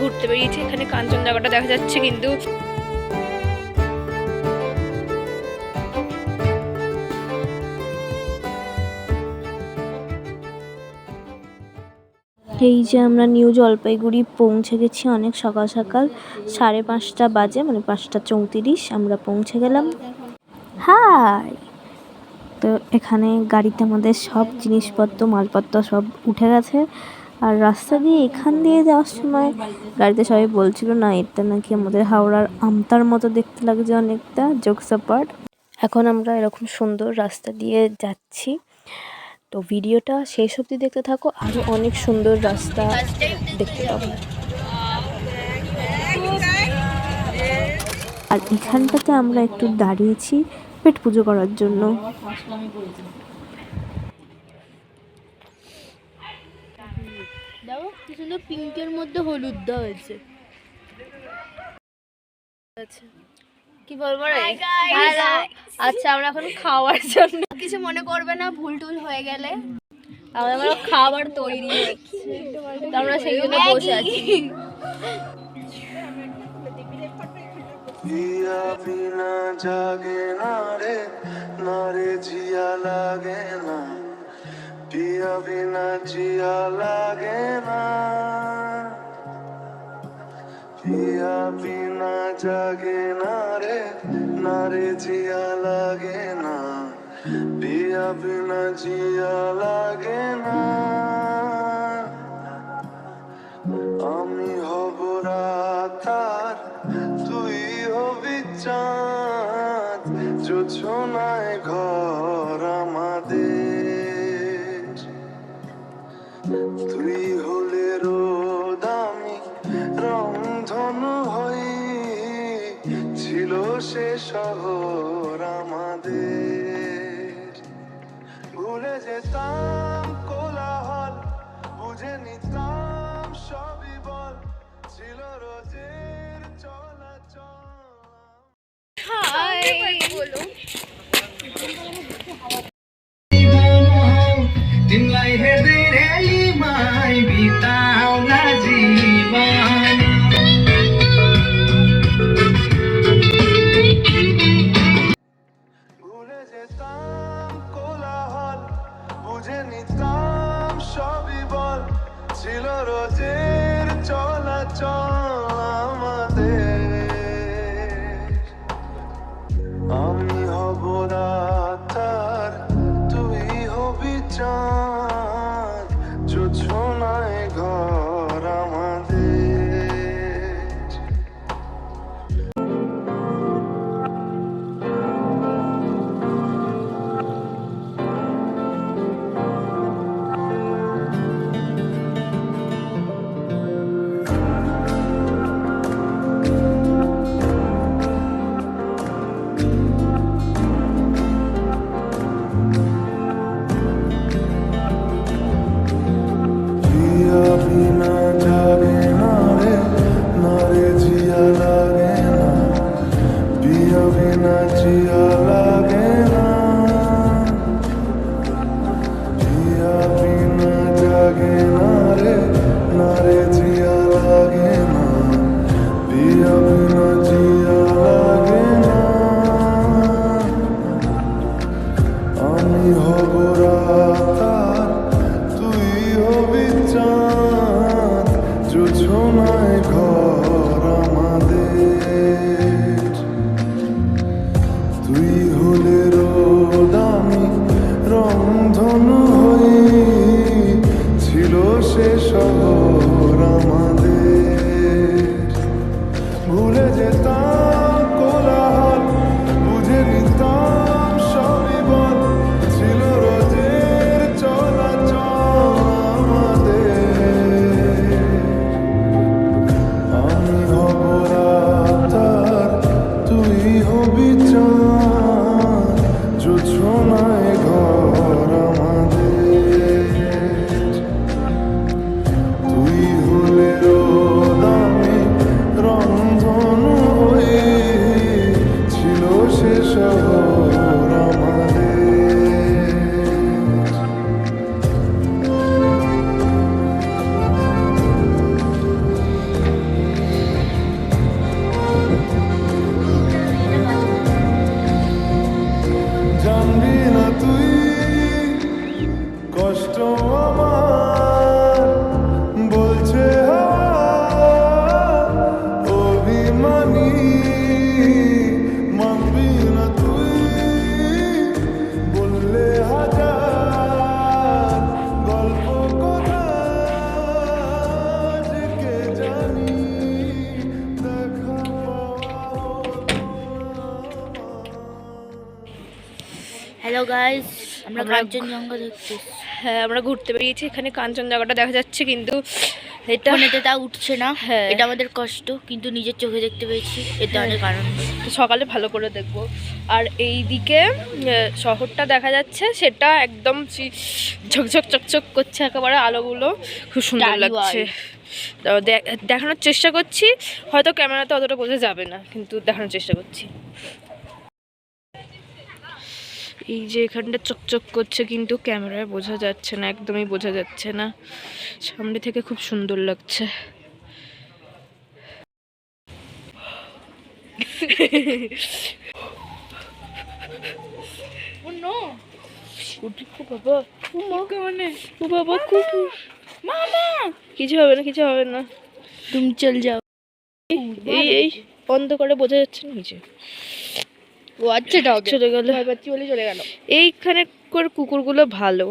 ঘুরতে বেরিয়েছি, এখানে কাঞ্চনজঙ্ঘাটা দেখা যাচ্ছে কিন্তু। এই যে আমরা নিউ জলপাইগুড়ি পৌঁছে গেছি অনেক সকাল সকাল, সাড়ে পাঁচটা বাজে মানে পাঁচটা চৌত্রিশ, আমরা পৌঁছে গেলাম। হাই! তো এখানে গাড়িতে আমাদের সব জিনিসপত্র, মালপত্র সব উঠে গেছে। আর রাস্তা দিয়ে এখান দিয়ে যাওয়ার সময় গাড়িতে সবাই বলছিল, না, এটা নাকি আমাদের হাওড়ার আমতার মতো দেখতে লাগছে অনেকটা জোকসাপাট এখন আমরা এরকম সুন্দর রাস্তা দিয়ে যাচ্ছি। তো ভিডিওটা শেষ অবধি দেখতে থাকো আরও অনেক সুন্দর রাস্তা দেখতে পাবো। আর এখানটাতে আমরা একটু দাঁড়িয়েছি পেট পুজো করার জন্য। দেখো কি সুন্দর পিঙ্কের মধ্যে হলুদ দেওয়া হয়েছে। আচ্ছা। কি বলব রে? আচ্ছা আমরা এখন খাওয়ার জন্য। কিছু মনে করবে না ভুল টুল হয়ে গেলে। আমরা আমরা খাবার তৈরি হচ্ছে। আমরা সেই জন্য বসে আছি। পিয়া বিনা জাগে না রে না রে জিয়া লাগে না। পিয়া বিনা জিয়া লাগে না। পিয়া বিনা জাগে না রে না রে জিয়া লাগে না। পিয়া বিনা জিয়া লাগে না। আমি হব রাতার, তুই হবি চাঁদ। যোছনায় তুই হলে রোদ আমি সে শহর আমাদের। ভুলে যেতাম কোলাহল বুঝে নিতাম রোজের চলাচল। ভুলে যেতাম গাইস আমরা আমরা- কাঞ্চনজঙ্ঘা দেখছি হ্যাঁ আমরা ঘুরতে বেরিয়েছি। এখানে কাঞ্চনজঙ্ঘাটা দেখা যাচ্ছে কিন্তু এটা ফোনেতে তা উঠছে না। হ্যাঁ। এটা আমাদের কষ্ট কিন্তু নিজের চোখে দেখতে পেয়েছি। এটা হ্যাঁ। অনেক আনন্দ। সকালে ভালো করে দেখব। আর এই দিকে শহরটা দেখা যাচ্ছে সেটা একদম ঝকঝক চকচক করছে একেবারে আলোগুলো। খুব সুন্দর লাগছে। দেখানোর চেষ্টা করছি হয়তো ক্যামেরাতে অতটা বোঝা যাবে না কিন্তু দেখানোর চেষ্টা করছি। এই যে এখানটা চকচক করছে কিন্তু ক্যামেরায় বোঝা যাচ্ছে না একদমই বোঝা যাচ্ছে না। সামনে থেকে খুব সুন্দর লাগছে। মানে? ও বাবা কুকুর। মামা! কিছু হবে না কিছু হবে না। তুমি চল যাও। এই এই বন্ধ করে বোঝা যাচ্ছে না নিচে ও আচ্ছা চলে গেল। বলে চলে গেল। এইখানে করে কুকুরগুলো ভালো।